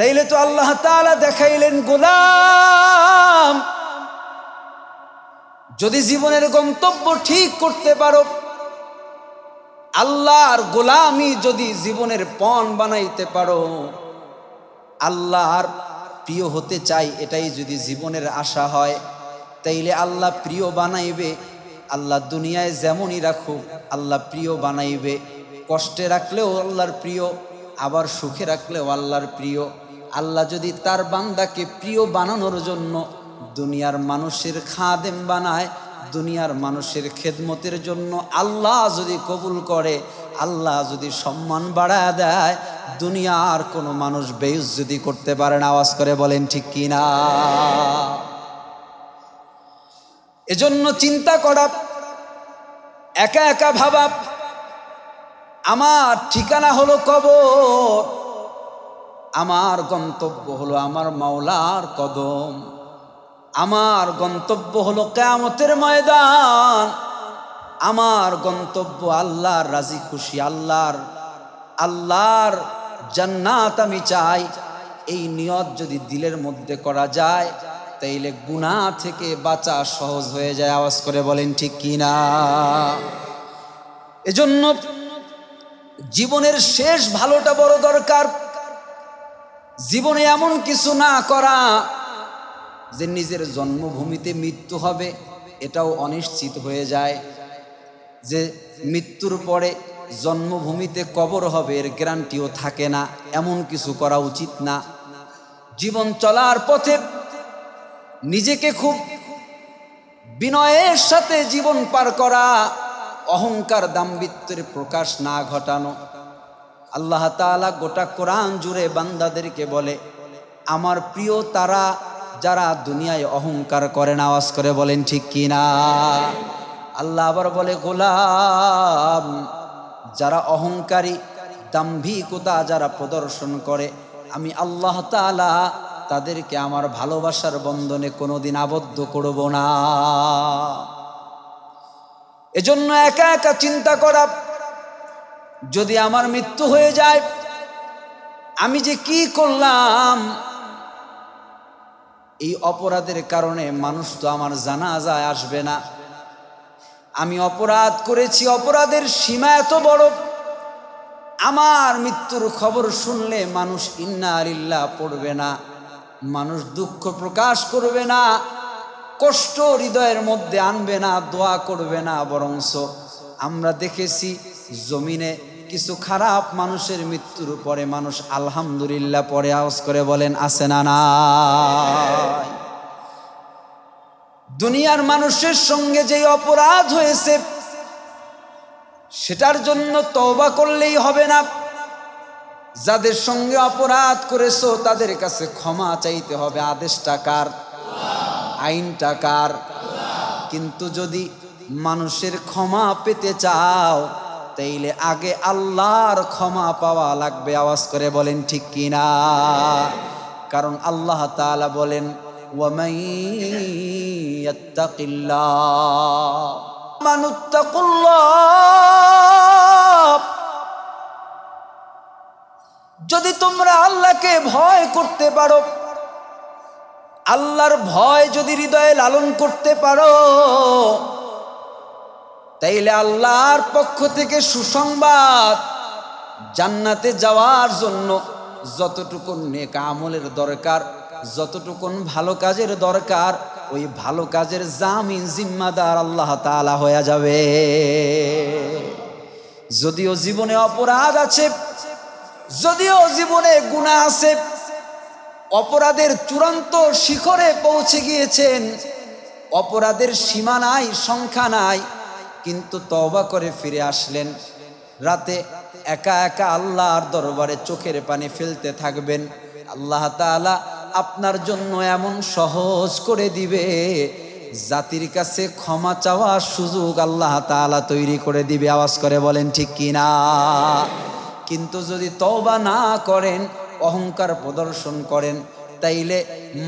তাইলে তো আল্লাহ তাআলা দেখাইলেন গোলাম। যদি জীবনের গন্তব্য ঠিক করতে পারো আল্লাহর গোলামি যদি জীবনের পণ বানাইতে পারো আল্লাহর প্রিয় হতে চাই, এটাই যদি জীবনের আশা হয়, তাইলে আল্লাহ প্রিয় বানাইবে। আল্লাহ দুনিয়ায় যেমনই রাখুক, আল্লাহ প্রিয় বানাইবে। কষ্টে রাখলেও আল্লাহর প্রিয়, আবার সুখে রাখলেও আল্লাহর প্রিয়। আল্লাহ যদি তার বান্দাকে প্রিয় বানানোর জন্য দুনিয়ার মানুষের খাদেম বানায়, দুনিয়ার মানুষের খেদমতের জন্য আল্লাহ যদি কবুল করে, আল্লাহ যদি সম্মান বাড়ায় দেয়, দুনিয়ার কোনো মানুষ বেউজ যদি করতে পারে না, আওয়াজ করে বলেন ঠিক কি না এজন্য চিন্তা করা, একা একা ভাবা, আমার ঠিকানা হলো কবর। আমার গন্তব্য হলো আমার মাওলার কদম। আমার গন্তব্য হলো কেয়ামতের ময়দান। আমার গন্তব্য আল্লাহর রাজি খুশি, আল্লাহর আল্লাহর জান্নাত আমি চাই। এই নিয়ত যদি দিলের মধ্যে করা যায়, তাইলে গুনাহ থেকে বাঁচা সহজ হয়ে যায়। আওয়াজ করে বলেন, ঠিক কি না? এজন্য জীবনের শেষ ভালোটা বড় দরকার। জীবনে এমন কিছু না করা যে নিজের জন্মভূমিতে মৃত্যু হবে, এটাও অনিশ্চিত হয়ে যায়। যে মৃত্যুর পরে জন্মভূমিতে কবর হবে, এর গ্যারান্টিও থাকে না, এমন কিছু করা উচিত না। জীবন চলার পথে নিজেকে খুব বিনয়ের সাথে জীবন পার করা, অহংকার দাম্বিত্বের প্রকাশ না ঘটানো আল্লাহ তাআলা গোটা কোরআন জুড়ে বান্দাদেরকে বলে, আমার প্রিয় তারা যারা দুনিয়ায় অহংকার করে না, আওয়াজ করে বলেন, ঠিক কি না? আল্লাহ আবার বলে, গোলাম যারা অহংকারী, দাম্ভিকতা যারা প্রদর্শন করে, আমি আল্লাহ তাআলা তাদেরকে আমার ভালোবাসার বন্ধনে কোনোদিন আবদ্ধ করব না। এজন্য একা একা চিন্তা করা যদি আমার মৃত্যু হয়ে যায়, আমি যে কি করলাম? এই অপরাধের কারণে মানুষ তো আমার জানা যায় আসবে না। আমি অপরাধ করেছি, অপরাধের সীমা এত বড়। আমার মৃত্যুর খবর শুনলে মানুষ ইন্না আলিল্লাহ পড়বে না। মানুষ দুঃখ প্রকাশ করবে না। কষ্ট হৃদয়ের মধ্যে আনবে না, দোয়া করবে না। বরংস আমরা দেখেছি জমিনে কিছু খারাপ মানুষের মৃত্যুর পরে মানুষ আলহামদুলিল্লাহ পরে আওয়াজ করে বলেন আসে না না দুনিয়ার মানুষের সঙ্গে যে অপরাধ হয়েছে, সেটার জন্য তওবা করলেই হবে না। যাদের সঙ্গে অপরাধ করেছ, তাদের কাছে ক্ষমা চাইতে হবে। আদেশ টাকার আইন টাকার কিন্তু যদি মানুষের ক্ষমা পেতে চাও তাইলে আগে আল্লাহর ক্ষমা পাওয়া লাগবে। আওয়াজ করে বলেন, ঠিক কিনা? কারণ আল্লাহ তালা বলেন যদি তোমরা আল্লাহকে ভয় করতে পারো, আল্লাহর ভয় যদি হৃদয়ে লালন করতে পারো তাইলে আল্লাহর পক্ষ থেকে সুসংবাদ জান্নাতে যাওয়ার জন্য যতটুকু নেক আমলের দরকার যতটুকুন ভালো কাজের দরকার, ওই ভালো কাজের জামিন জিম্মাদার আল্লাহ তাআলা হয়ে যাবে। যদিও জীবনে অপরাধ আছে, যদিও জীবনে গুণা আছে, অপরাধের চূড়ান্ত শিখরে পৌঁছে গিয়েছেন, অপরাধের সীমা নাই, সংখ্যা নাই কিন্তু তওবা করে ফিরে আসলেন। রাতে একা একা আল্লাহর দরবারে চোখের পানি ফেলতে থাকবেন। আল্লাহ তাআলা আপনার জন্য এমন সহজ করে দিবে, জাতির কাছে ক্ষমা চাওয়ার সুযোগ আল্লাহ তাআলা তৈরি করে দিবে। আওয়াজ করে বলেন, ঠিক কিনা কিন্তু যদি তওবা না করেন, অহংকার প্রদর্শন করেন, তাইলে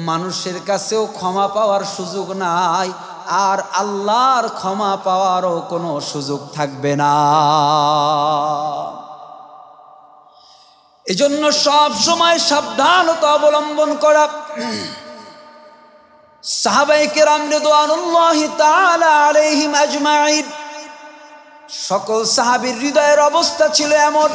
মানুষের কাছেও ক্ষমা পাওয়ার সুযোগ নাই। আর আল্লাহর ক্ষমা পাওয়ারও কোনো সুযোগ থাকবে না। এজন্য সব সময় সাবধানতা অবলম্বন করা। সাহাবাই কেরাম রিদওয়ানুল্লাহি তাআলা আলাইহিম আজমাইন। সকল সাহাবীর হৃদয়ের অবস্থা ছিল এমন।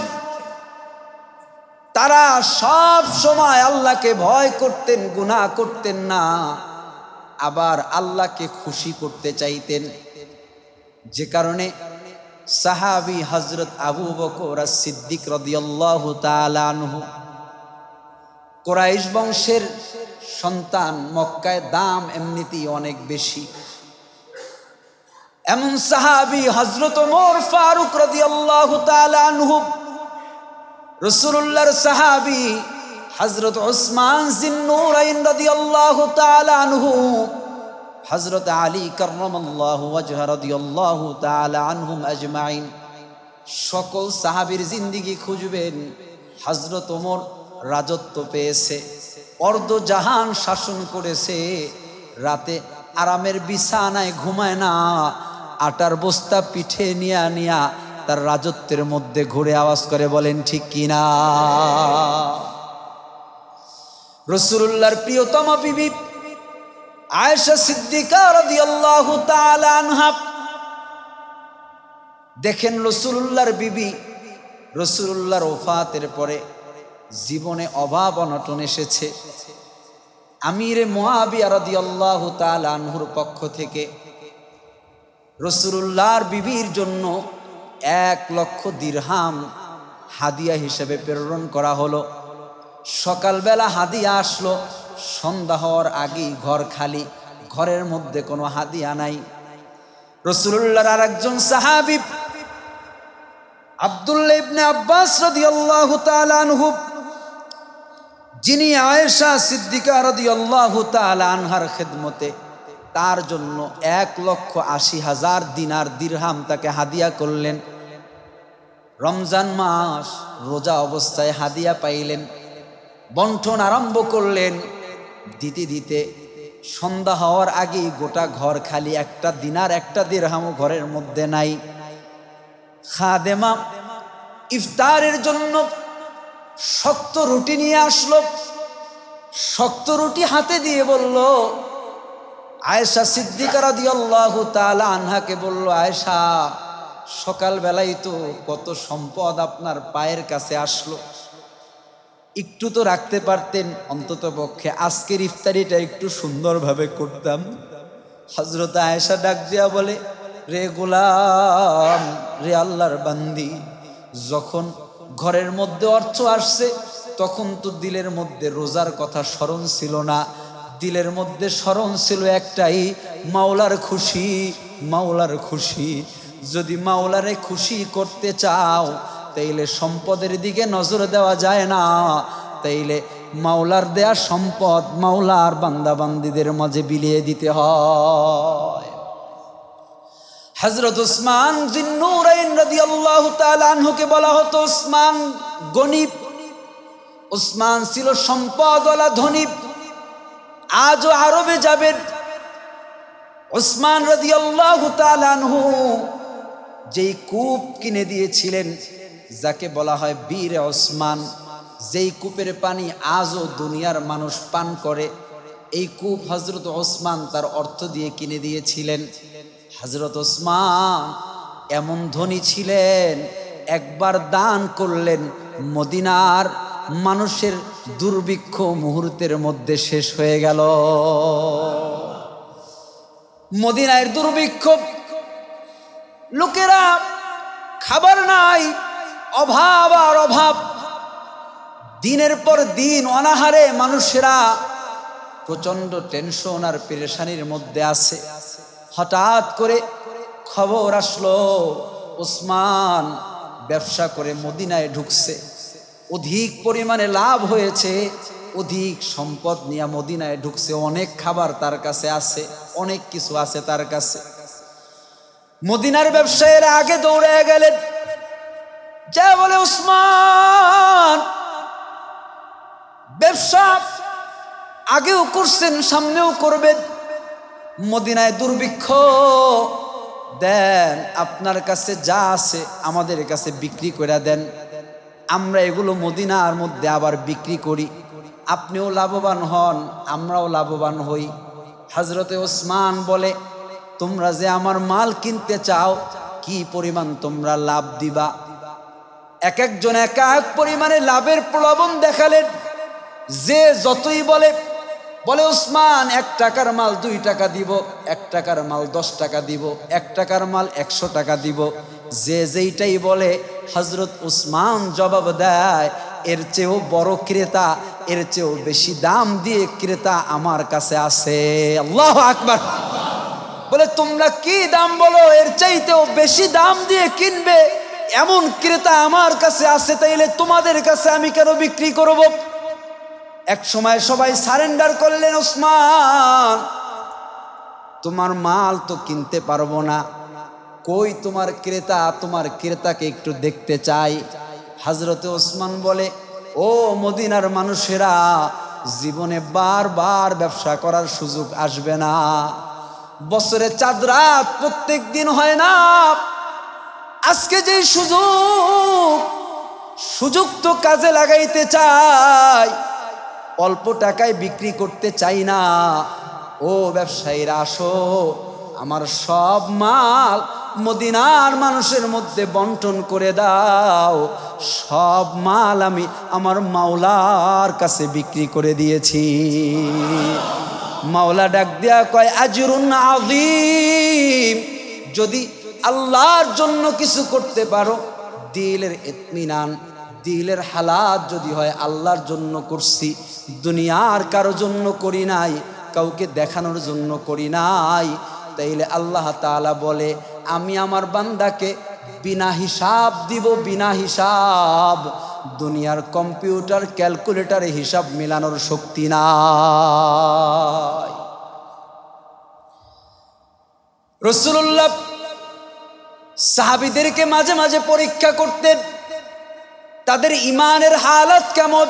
তারা সব সময় আল্লাহকে ভয় করতেন, গুনাহ করতেন না। আবার আল্লাহকে খুশি করতে চাইতেন। যে কারণে সাহাবি হজরত আবু বকর সিদ্দিক রদিয়াল্লাহু তাআলা আনহু কোরাইশ বংশের সন্তান, মক্কায় দাম এমনিতেই অনেক বেশি। এমন সাহাবি হজরত মোর ফারুক রদিয়াল্লাহু তাআলা আনহু রসুল্লাহর সাহাবি হজরত ওসমান আনহু হজরত আলী তাআলা আনহুম আজমাইন। সকল সাহাবীর জিন্দিগি খুঁজবেন হজরত ওমর রাজত্ব পেয়েছে, অর্ধ জাহান শাসন করেছে, রাতে আরামের বিছানায় ঘুমায় না, আটার বস্তা পিঠে নিয়া নিয়া তার রাজত্বের মধ্যে ঘুরে আওয়াজ করে বলেন, ঠিক কিনা? রসুল্লাহর প্রিয়তম বিবি আয়েশা সিদ্দিকা দেখেন রসুল্লাহর বিবি রসুল্লাহর ওফাতের পরে জীবনে অভাব অনটন এসেছে। আমিরে মোয়াবিয়া রাদিয়াল্লাহু তাআলা আনহুর পক্ষ থেকে রসুল্লাহর বিবির জন্য এক লক্ষ দিরহাম হাদিয়া হিসেবে প্রেরণ করা হলো। সকালবেলা হাদিয়া আসলো, সন্ধ্যা হওয়ার আগেই ঘর খালি, ঘরের মধ্যে কোনো হাদিয়া নাই। রসুল্লাহর আর একজন সাহাবি আবদুল্লাহ ইবনে আব্বাস রাদিয়াল্লাহু তাআলা আনহু, যিনি আয়েশা সিদ্দিকা রাদিয়াল্লাহু তাআলা আনহার খেদমতে, তার জন্য এক লক্ষ আশি হাজার দিনার দিরহাম তাকে হাদিয়া করলেন। রমজান মাস, রোজা অবস্থায় হাদিয়া পাইলেন। বন্টন আরম্ভ করলেন। দিতে দিতে সন্ধ্যা হওয়ার আগেই গোটা ঘর খালি, একটা দিনার, একটা দিরহামও ঘরের মধ্যে নাই। খাদেমা ইফতারের জন্য শক্ত রুটি নিয়ে আসলো। শক্ত রুটি হাতে দিয়ে বলল, আয়েশা সিদ্দিকা রাদিয়াল্লাহু তাআলা আনহাকে বলল, আয়েশা, সকালবেলায় তো কত সম্পদ আপনার পায়ের কাছে আসলো। একটু তো রাখতে পারতেন, অন্তত পক্ষে। আজকের ইফতারিটা একটু সুন্দরভাবে করতাম। হজরত আয়েশা ডাক দিয়া বলে, রে গোলাম, রে আল্লাহর বান্দি, যখন ঘরের মধ্যে অর্থ আসছে, তখন তো দিলের মধ্যে রোজার কথা স্মরণ ছিল না। দিলের মধ্যে স্মরণ ছিল একটাই, মাওলার খুশি মাওলার খুশি। যদি মাওলারে খুশি করতে চাও তাইলে সম্পদের দিকে নজর দেওয়া যায় না। তাইলে মাওলার দেয়া সম্পদ মাওলার বান্দাবান্দিদের মাঝে বিলিয়ে দিতে হয়। হজরত উসমান জিন্নুরাইন রাদিয়াল্লাহু তাআলা আনহুকে বলা হতো উসমান গণিব উসমান ছিল সম্পদওয়ালা ধনী আজও আরবে যাবেন। ওসমান রাদিয়াল্লাহু তাআলা আনহু যেই কূপ কিনে দিয়েছিলেন যাকে বলা হয় বীর ওসমান, যেই কূপের পানি আজও দুনিয়ার মানুষ পান করে, এই কূপ হজরত ওসমান তার অর্থ দিয়ে কিনে দিয়েছিলেন। হজরত ওসমান এমন ধনী ছিলেন, একবার দান করলেন, মদিনার মানুষের দুর্ভিক্ষ মুহূর্তের মধ্যে শেষ হয়ে গেল। মদিনায় দুর্ভিক্ষ, লোকেরা খাবার নাই অভাব আর অভাব। দিনের পর দিন অনাহারে মানুষেরা প্রচণ্ড টেনশন আর পেরেশানির মধ্যে আছে। হঠাৎ করে খবর আসলো, ওসমান ব্যবসা করে মদিনায় ঢুকছে। অধিক পরিমাণে লাভ হয়েছে, অধিক সম্পদ নিয়ে মদিনায় ঢুকছে। অনেক খাবার তার কাছে আছে, অনেক কিছু আছে তার কাছে। মদিনার ব্যবসায়ীরা আগে দৌড়ে গেলেন। যা বলে উসমান ব্যবসা আগেও করছেন, সামনেও করবেন মদিনায় দুর্ভিক্ষ, দেন আপনার কাছে যা আছে আমাদের কাছে বিক্রি করে দেন। আমরা এগুলো মদিনার মধ্যে আবার বিক্রি করি। আপনিও লাভবান হন, আমরাও লাভবান হই। হজরতে ওসমান বলে, তোমরা যে আমার মাল কিনতে চাও, কি পরিমাণ তোমরা লাভ দিবা? এক একজন এক এক পরিমাণে লাভের প্রলোভন দেখালেন। যে যতই বলে বলে, ওসমান, এক টাকার মাল দুই টাকা দিব, এক টাকার মাল দশ টাকা দিব, এক টাকার মাল একশো টাকা দিব। যে যেইটাই বলে হজরত উসমান জবাব দেয়, এর চেয়েও বড় ক্রেতা, এর চেয়েও বেশি দাম দিয়ে ক্রেতা আমার কাছে আছে। আল্লাহ আকবার। বলে, তোমরা কি দাম বলো? এর চাইতেও বেশি দাম দিয়ে কিনবে? এমন ক্রেতা আমার কাছে আছে, তাইলে তোমাদের কাছে আমি কেন বিক্রি করব? এক সময় সবাই সারেন্ডার করলেন, ওসমান, তোমার মাল তো কিনতে পারব না। কই তোমার ক্রেতা? তোমার ক্রেতাকে একটু দেখতে চাই। হাজরতে ওসমান বলে, ও মদিনার মানুষেরা, জীবনে বারবার ব্যবসা করার সুযোগ আসবে না। বছরে চাঁদ রাত প্রত্যেক দিন হয় না। আজকে যে সুযোগ সুযোগ তো কাজে লাগাইতে চাই, অল্প টাকায় বিক্রি করতে চাই না। ও ব্যবসায়ীরা, আসো, আমার সব মাল মদিনার মানুষের মধ্যে বন্টন করে দাও। সব মাল আমি আমার মাওলার কাছে বিক্রি করে দিয়েছি। মাওলা ডাক দেয়া কয়, আজরুন আদিম যদি আল্লাহর জন্য কিছু করতে পারো। দিলের ইতমিনান, দিলের হালাত যদি হয় আল্লাহর জন্য করছি। দুনিয়ার কারও জন্য করি নাই, কাউকে দেখানোর জন্য করি নাই। তাইলে আল্লাহ তাআলা বলে, আমি আমার বান্দাকে বিনা হিসাব দিব, বিনা হিসাব। দুনিয়ার কম্পিউটার, ক্যালকুলেটারে হিসাব মিলানোর শক্তি নাই। রসুল্লাহ সাহাবিদেরকে মাঝে মাঝে পরীক্ষা করতেন। তাদের ইমানের হালত কেমন?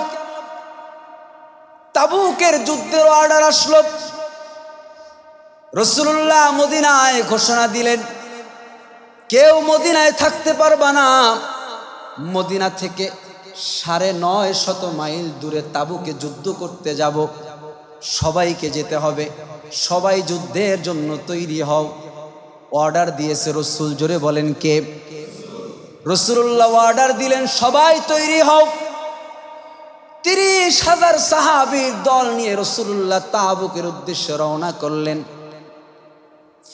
তাবুকের যুদ্ধের অর্ডার আসলো। রসুল্লাহ মদিনায় ঘোষণা দিলেন, কেউ মদিনায় থাকতে পারবা না। মদিনা থেকে সাড়ে নয় শত মাইল দূরে তাবুকে যুদ্ধ করতে যাব। সবাইকে যেতে হবে। সবাই যুদ্ধের জন্য তৈরি হও। অর্ডার দিয়েছে রসুল। জোরে বলেন কে? রসুল্লাহ অর্ডার দিলেন, সবাই তৈরি হও। তিরিশ হাজার সাহাবির দল নিয়ে রসুল্লাহ তাবুকের উদ্দেশ্যে রওনা করলেন।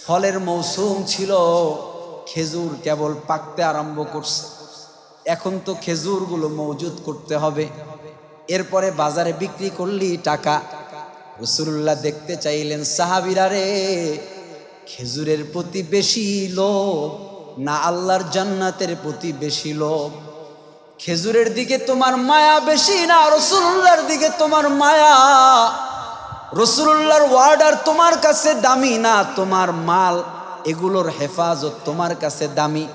ফলের মৌসুম ছিল, খেজুর কেবল পাকতে আরম্ভ করছে। এখন তো খেজুরগুলো মজুদ করতে হবে। এরপরে বাজারে বিক্রি করলেই টাকা। রসুল্লাহ দেখতে চাইলেন, সাহাবিরা রে খেজুরের প্রতি বেশি লোভ, না আল্লাহর জান্নাতের প্রতি বেশি লোভ। খেজুরের দিকে তোমার মায়া বেশি না রসুল্লাহর দিকে তোমার মায়া? রসুল্লাহর ওয়ার্ডার তোমার কাছে দামি না তোমার মাল? এগুলোর হেফাজত তোমার কাছে দামি।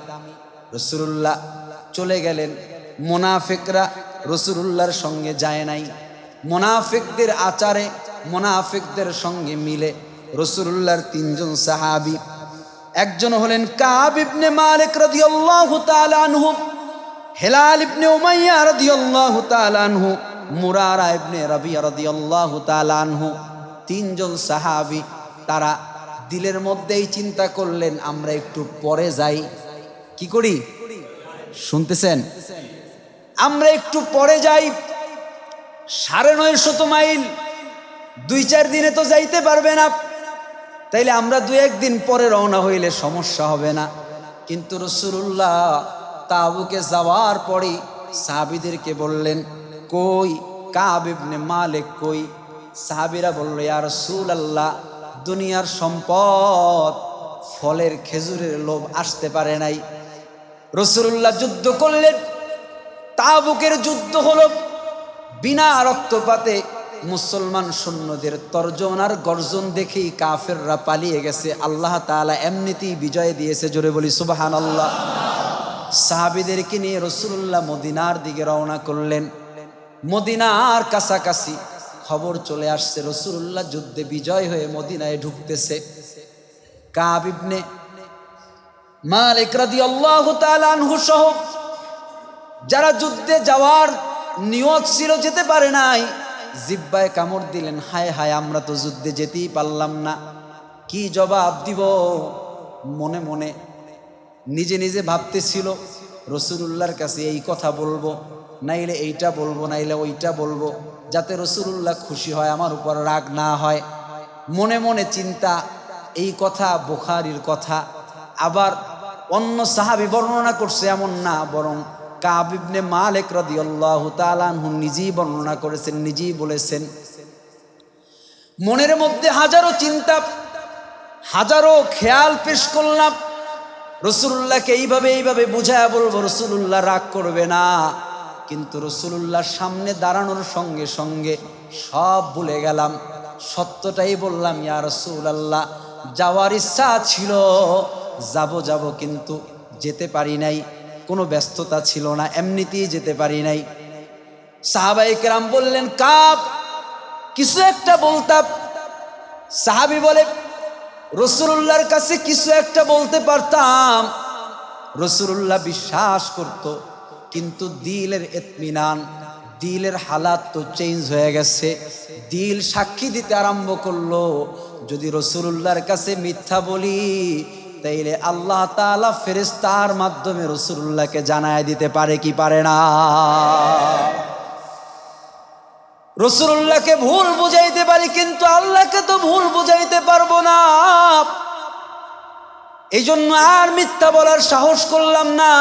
রসুল্লাহ চলে গেলেন। মোনাফেকরা রসুল্লাহর সঙ্গে যায় নাই। মোনাফেকদের আচারে মোনাফেকদের সঙ্গে মিলে রসুল্লাহর তিনজন সাহাবি। একজন হলেন কাব ইবনে মালিক রাদিয়াল্লাহু তাআলা আনহু, হেলাল ইবনে উমাইয়া রাদিয়াল্লাহু তাআলা আনহু, মুরারা ইবনে রাবিয়া রাদিয়াল্লাহু তাআলা আনহু। তিনজন সাহাবি, তারা দিলের মধ্যেই চিন্তা করলেন, আমরা একটু পরে যাই। কি করি? শুনতেছেন? আমরা একটু পরে যাই। সাড়ে নয় শত মাইল। দুই চার দিনে তো যাইতে পারবে না। তাইলে আমরা দু একদিন পরে রওনা হইলে সমস্যা হবে না। কিন্তু রসুল্লাহ তাবুকে যাওয়ার পরেই সাহাবিদেরকে বললেন, কই? কাব ইবনে মালিক কই? সাহাবিরা বলল, ইয়া রসুল আল্লাহ দুনিয়ার সম্পদ, ফলের খেজুরের লোভ আসতে পারে নাই। রসুল্লাহ যুদ্ধ করলেন। তাবুকের যুদ্ধ হলো বিনা রক্তপাতে মুসলমান সৈন্যদের তর্জনার গর্জন দেখেই কাফেররা পালিয়ে গেছে। আল্লাহ তাআলা এমনিতেই বিজয় দিয়েছে, জোরে বলি সুবাহান আল্লাহ সাহাবিদেরকে নিয়ে রসুল্লাহ মদিনার দিকে রওনা করলেন। মদিনার কাছাকাছি খবর চলে আসছে রসুল্লাহ যুদ্ধে বিজয় হয়ে মদিনায় ঢুকতেছে। কাব ইবনে মালিক রাদিয়াল্লাহু তাআলা আনহু সহ যারা যুদ্ধে যাওয়ার নিয়ত ছিল যেতে পারে নাই জিব্বায় কামড় দিলেন, হায় হায়, আমরা তো যুদ্ধে যেতেই পারলাম না। কি জবাব দিব? মনে মনে নিজে নিজে ভাবতেছিল, রসুলুল্লাহর কাছে এই কথা বলব, নাইলে এইটা বলব, নাইলে ওইটা বলব, যাতে রসুলুল্লাহ খুশি হয়, আমার উপর রাগ না হয়। মনে মনে চিন্তা, এই কথা বুখারির কথা, আবার অন্য সাহাবি বর্ণনা করছে এমন না, বরং কাবিবনে মালেক রদিয়াল্লাহু তাআলাহু নিজেই বর্ণনা করেছেন, নিজেই বলেছেন, মনের মধ্যে হাজারো চিন্তা, হাজারো খেয়াল পেশ করলাম রসুল্লাহকে এইভাবে এইভাবে বুঝায় বলব রসুল্লাহ রাগ করবে না, কিন্তু রসুল্লাহর সামনে দাঁড়ানোর সঙ্গে সঙ্গে সব ভুলে গেলাম, সত্যটাই বললাম, ইয়া রসুল আল্লাহ যাওয়ার ইচ্ছা ছিল, যাব যাব, কিন্তু যেতে পারি নাই। কোনো ব্যস্ততা ছিল না, এমনিতেই যেতে পারি নাই। সাহাবাই কেরাম বললেন কাপ কিছু একটা বলতাম। সাহাবি বলে রসুল্লাহর কাছে কিছু একটা বলতে পারতাম। রসুল্লাহ বিশ্বাস করত, কিন্তু দিলের এতমিনান দিলের হালাত তো চেঞ্জ হয়ে গেছে। দিল সাক্ষী দিতে আরম্ভ করল, যদি রসুল্লাহর কাছে মিথ্যা বলি তাইলে আল্লাহ তালা ফেরেস্তার মাধ্যমে রসুল্লাহকে জানায় দিতে পারে কি পারে না? রসুল্লাহকে ভুল বুঝাইতে পারি, কিন্তু আল্লাহকে তো ভুল বুঝাইতে পারব না। এই জন্য আর মিথ্যা বলার সাহস করলাম না।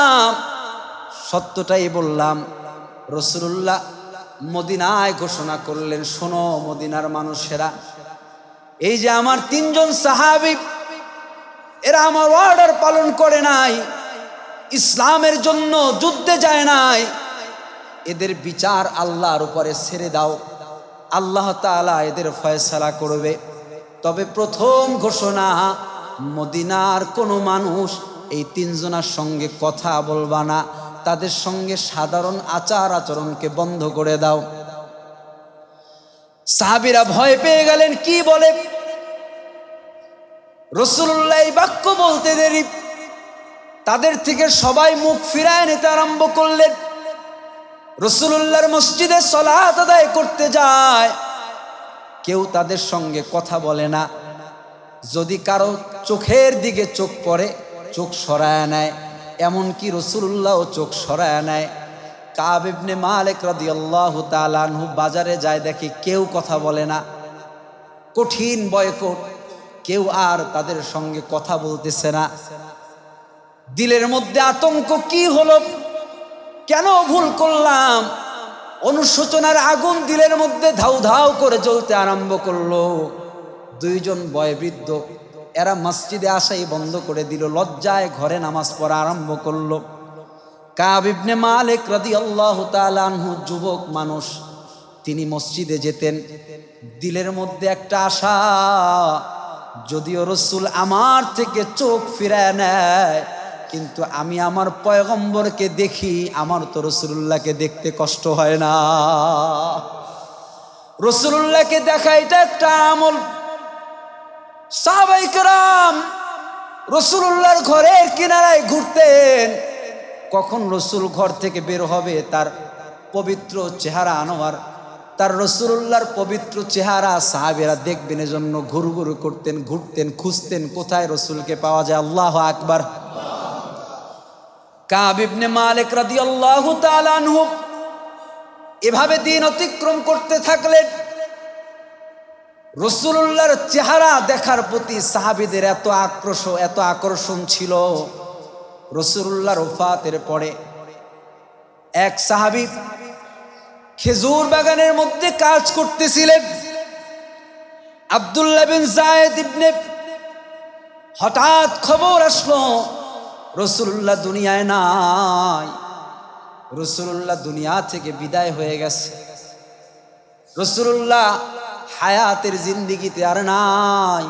সত্যটাই বললাম রসুল্লাহ মদিনায় ঘোষণা করলেন, শোনো মদিনার মানুষেরা, এই যে আমার তিনজন সাহাবি এরা আমার অর্ডার পালন করে নাই, ইসলামের জন্য যুদ্ধে যায় নাই। এদের বিচার আল্লাহর উপরে ছেড়ে দাও। আল্লাহ তাআলা এদের ফয়সালা করবে। তবে প্রথম ঘোষণা, মদিনার কোনো মানুষ এই তিনজনার সঙ্গে কথা বলবা না। তাদের সঙ্গে সাধারণ আচার আচরণকে বন্ধ করে দাও। সাহাবিরা ভয় পেয়ে গেলেন, কি বলে? রসুল্লাহ বাক্য বলতে দেরি। তাদের থেকে সবাই মুখ ফিরায় নিতে আরম্ভ করলেন। রসুল্লাহর মসজিদে সলাত আদায় করতে যায়। কেউ তাদের সঙ্গে কথা বলে না। যদি কারও চোখের দিকে চোখ পড়ে, চোখ সরায় নেয়, এমনকি রসুল্লাহও চোখ সরায় নেয়। কাবিবনে মালিক রাদিয়াল্লাহু তাআলাহু বাজারে যায় দেখে কেউ কথা বলে না। কঠিন বয়কট কেউ আর তাদের সঙ্গে কথা বলতেছে না। দিলের মধ্যে আতঙ্ক কি হলো? কেন ভুল করলাম? অনুশোচনার আগুন দিলের মধ্যে ধাউ ধাউ করে জ্বলতে আরম্ভ করল। দুইজন বয়বৃদ্ধ, এরা মসজিদে আসাই বন্ধ করে দিল, লজ্জায় ঘরে নামাজ পড়া আরম্ভ করল। কাবিবনে মালিক রাদি আল্লাহ তালানহু যুবক মানুষ, তিনি মসজিদে যেতেন। দিলের মধ্যে একটা আশা যদিও রসুল আমার থেকে চোখ ফিরায় নেয়, কিন্তু আমি আমার পয়গম্বরকে দেখি, আমার তো রসুল্লাহকে দেখতে কষ্ট হয় না। রসুল্লাহকে দেখা এটা একটা আমল। সাহাবাইকরাম রসুল্লাহর ঘরের কিনারায় ঘুরতেন। কখন রসুল ঘর থেকে বের হবে, তার পবিত্র চেহারা আনোয়ার তার রসুল্লাহর পবিত্র চেহারা সাহাবেরা দেখবেন জন্য ঘুরু ঘুরু করতেন, ঘুরতেন, খুঁজতেন, কোথায় রসুলকে পাওয়া যায়? আল্লাহ আকবার। কাবিবনে মালিক রাদি আল্লাহ এভাবে দিন অতিক্রম করতে থাকলেন। রসুল্লাহর চেহারা দেখার প্রতি সাহাবিদের এত আক্রোশ, এত আকর্ষণ ছিল। রসুল্লাহর ওফাতের পরে এক সাহাবি খেজুর বাগানের মধ্যে কাজ করতেছিলেন। আবদুল্লাহ বিন জায়েদ ইবনে হঠাৎ খবর আসলো রসুল্লাহ দুনিয়ায় নাই। রসুল্লাহ দুনিয়া থেকে বিদায় হয়ে গেছে। রসুল্লাহ হায়াতের জিন্দিগিতে আর নাই।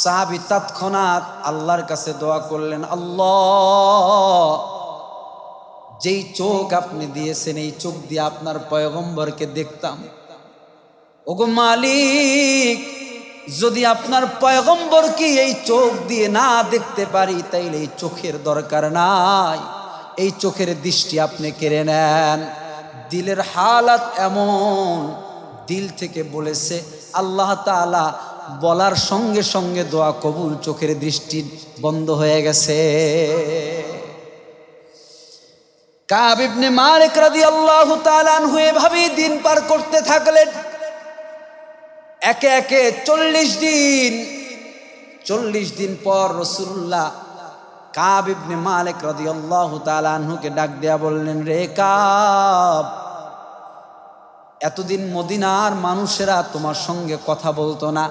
সাহাবি তৎক্ষণাৎ আল্লাহর কাছে দোয়া করলেন, আল্লাহ যেই চোখ আপনি দিয়েছেন, এই চোখ দিয়ে আপনার পয়গম্বরকে দেখতাম। ওগো মালিক, যদি আপনার পয়গম্বর কি এই চোখ দিয়ে না দেখতে পারি, তাইলে এই চোখের দরকার নাই। এই চোখের দৃষ্টি আপনি কেড়ে নেন। দিলের হালাত এমন, দিল থেকে বলেছে, আল্লাহ তাআলা বলার সঙ্গে সঙ্গে দোয়া কবুল, চোখের দৃষ্টি বন্ধ হয়ে গেছে। কাব ইবনে মালিক রাদিয়াল্লাহু তাআলা আনহু এভাবেই দিন পার করতে থাকলেন। একে একে চল্লিশ দিন চল্লিশ দিন পর রসুল্লাহ কাব ইবনে মালিক রাদিয়াল্লাহু তাআলা আনহুকে ডাক দেয়া বললেন, রে কাব, এতদিন মদিনার মানুষেরা তোমার সঙ্গে কথা বলতো না,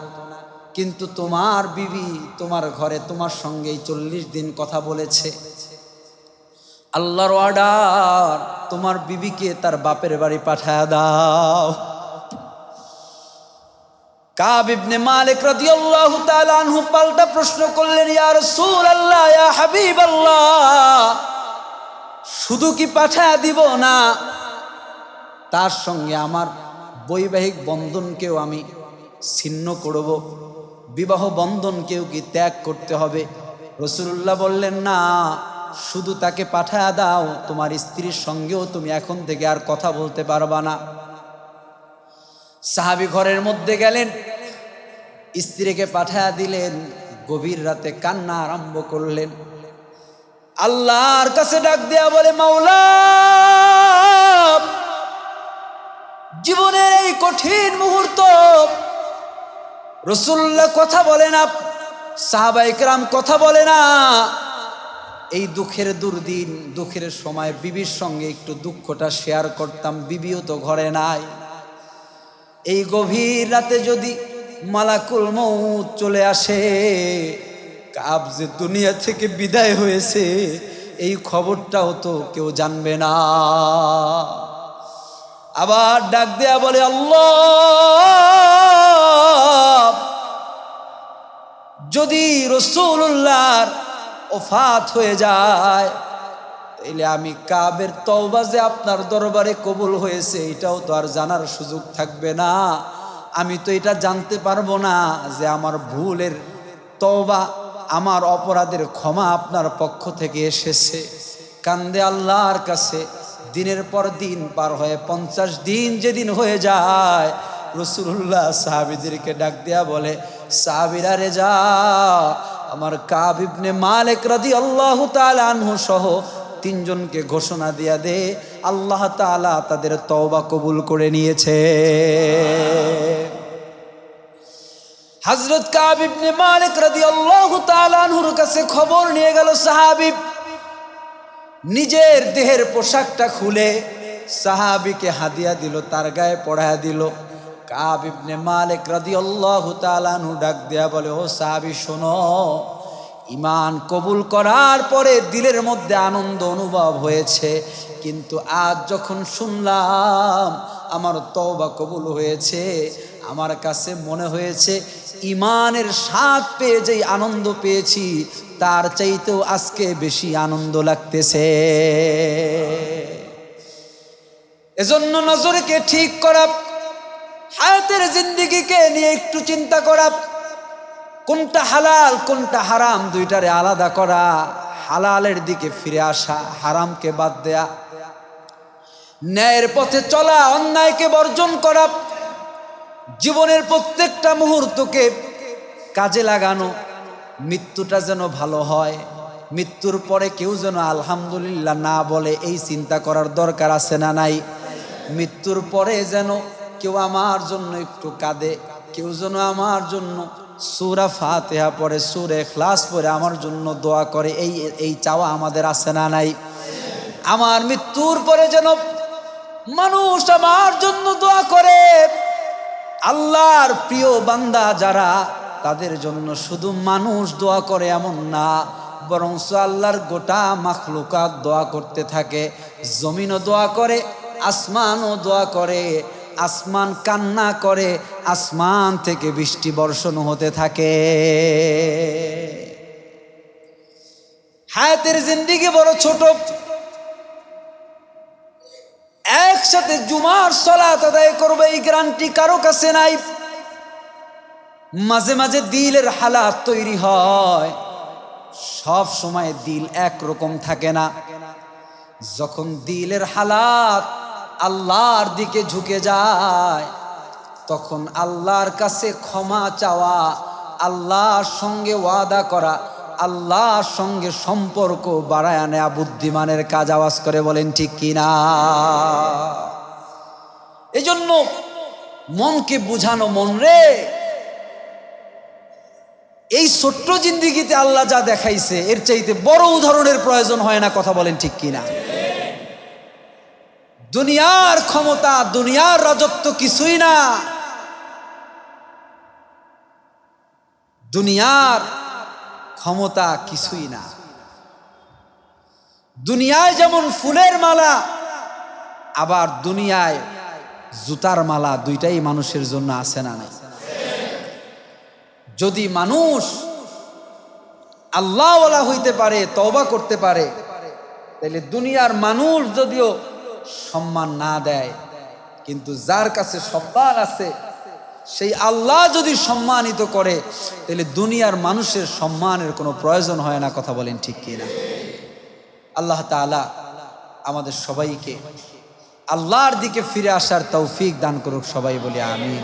কিন্তু তোমার বিবি তোমার ঘরে তোমার সঙ্গেই চল্লিশ দিন কথা বলেছে। আল্লাহর অর্ডার তোমার বিবিকে তার বাপের বাড়ি পাঠায় দাও। কাব ইবনে মালিক রাদিয়াল্লাহু তাআলা আনহু পাল্টা প্রশ্ন করলেন, ইয়া রাসূলুল্লাহ, ইয়া হাবিবাল্লাহ, শুধু কি পাঠায় দিব না? তার সঙ্গে আমার বৈবাহিক বন্ধনকেও আমি ছিন্ন করব। বিবাহ বন্ধনকেও কি ত্যাগ করতে হবে? রসুল্লাহ বললেন, না। শুধু তাকে পাঠায় দাও, তোমার স্ত্রীর সঙ্গেও তুমি এখন থেকে আর কথা বলতে পারবা না। সাহাবি ঘরের মধ্যে গেলেন, স্ত্রীকে পাঠায় দিলেন, গভীর রাতে কান্না আরম্ভ করলেন। আল্লাহর কাছে ডাক দেয়া বলে, মাওলা, জীবনের এই কঠিন মুহূর্ত, রসুল্লাহ কথা বলে না, সাহাবাইকরাম কথা বলে না এই দুঃখের দুর্দিন, দুঃখের সময় বিবির সঙ্গে একটু দুঃখটা শেয়ার করতাম, বিবিও তো ঘরে নাই। এই গভীর রাতে যদি মালাকুল মৌত চলে আসে, কাব যে দুনিয়া থেকে বিদায় হয়েছে, এই খবরটাও তো কেউ জানবে না। আবার ডাক দেয়া বলে, আল্লাহ! যদি রসুল্লাহর ওফাত হয়ে যায়। তাইলে আমি কাবের তওবা যে আপনার দরবারে কবুল হয়েছে, এটাও তো আর জানার সুযোগ থাকবে না। আমি তো এটা জানতে পারব না যে আমার ভুলের তওবা আমার অপরাধের ক্ষমা আপনার পক্ষ থেকে এসেছে। কান্দে আল্লাহর কাছে দিনের পর দিন পার হয়ে পঞ্চাশ দিন যেদিন হয়ে যায় রসুল্লাহ সাহাবিদেরকে ডাক দেয়া বলে, সাহাবিরা রে যা আমার কাব ইবনে মালিক রাদি আল্লাহ আনহু সহ তিনজনকে ঘোষণা দিয়া দে, আল্লাহ তাআলা তাদের তওবা কবুল করে নিয়েছে। হজরত কাব ইবনে মালিক রাদিয়াল্লাহু তাআলা আনহুর কাছে খবর নিয়ে গেল সাহাবী। নিজের দেহের পোশাকটা খুলে সাহাবিকে হাদিয়া দিল, তার গায়ে পড়ায়া দিল। কাব ইবনে মালিক রাদিয়াল্লাহু তাআলা আনহু ডাক দেয়া বলে, ও সাহাবী, শোনো। ইমান কবুল করার পরে দিলের মধ্যে আনন্দ অনুভব হয়েছে। কিন্তু আজ যখন শুনলাম আমার তওবা কবুল হয়েছে, আমার কাছে মনে হয়েছে ইমানের স্বাদ পেয়ে যেই আনন্দ পেয়েছি, তার চাইতেও আজকে বেশি আনন্দ লাগতেছে। এজন্য নজরকে ঠিক করা হায়াতের জিন্দিগিকে নিয়ে একটু চিন্তা করা। কোনটা হালাল, কোনটা হারাম, দুইটারে আলাদা করা। হালালের দিকে ফিরে আসা, হারামকে বাদ দেয়া। ন্যায়ের পথে চলা, অন্যায়কে বর্জন করা। জীবনের প্রত্যেকটা মুহূর্তকে কাজে লাগানো। মৃত্যুটা যেন ভালো হয়। মৃত্যুর পরে কেউ যেন আলহামদুলিল্লাহ না বলে এই চিন্তা করার দরকার আছে না নাই? মৃত্যুর পরে যেন কেউ আমার জন্য একটু কাঁদে, কেউ যেন আমার জন্য সুরা ফাতেহা পরে সুরে খ্লাস পরে আমার জন্য দোয়া করে, এই এই চাওয়া আমাদের আছে না নাই? আমার মৃত্যুর পরে যেন মানুষ আমার জন্য দোয়া করে। আল্লাহর প্রিয় বান্দা যারা, তাদের জন্য শুধু মানুষ দোয়া করে এমন না বরং আল্লাহর গোটা মাখলুকাত দোয়া করতে থাকে, জমিনও দোয়া করে, আসমানও দোয়া করে আসমান কান্না করে, আসমান থেকে বৃষ্টি বর্ষণ হতে থাকে। হায়াতের জিন্দিগি বড় ছোট। একসাথে জুমার সলাত আদায় করবে এই গ্রান্টি কারও কাছে নাই। মাঝে মাঝে দিলের হালাত তৈরি হয়। সব সময় দিল একরকম থাকে না। যখন দিলের হালাত আল্লাহর দিকে ঝুঁকে যায়, তখন আল্লাহর কাছে ক্ষমা চাওয়া, আল্লাহর সঙ্গে ওয়াদা করা, আল্লাহর সঙ্গে সম্পর্ক বাড়ায় নেয়া বুদ্ধিমানের কাজ আওয়াজ করে বলেন, ঠিক কিনা এই জন্য মনকে বুঝানো মন রে। এই ছোট্ট জিন্দিগিতে আল্লাহ যা দেখাইছে, এর চাইতে বড় উদাহরণের প্রয়োজন হয় না, কথা বলেন ঠিক কিনা দুনিয়ার ক্ষমতা, দুনিয়ার রাজত্ব কিছুই না। দুনিয়ার ক্ষমতা কিছুই না। দুনিয়ায় যেমন ফুলের মালা, আবার দুনিয়ায় জুতার মালা দুইটাই মানুষের জন্য আছে না নাই? যদি মানুষ আল্লাহওয়ালা হইতে পারে, তওবা করতে পারে তাহলে দুনিয়ার মানুষ যদিও সম্মান না দেয়। কিন্তু যার কাছে সম্মান আছে, সেই আল্লাহ যদি সম্মানিত করে, তাহলে দুনিয়ার মানুষের সম্মানের কোনো প্রয়োজন হয় না, কথা বলেন ঠিক কিনা আল্লাহ তালা আমাদের সবাইকে আল্লাহর দিকে ফিরে আসার তৌফিক দান করুক সবাই বলে আমিন।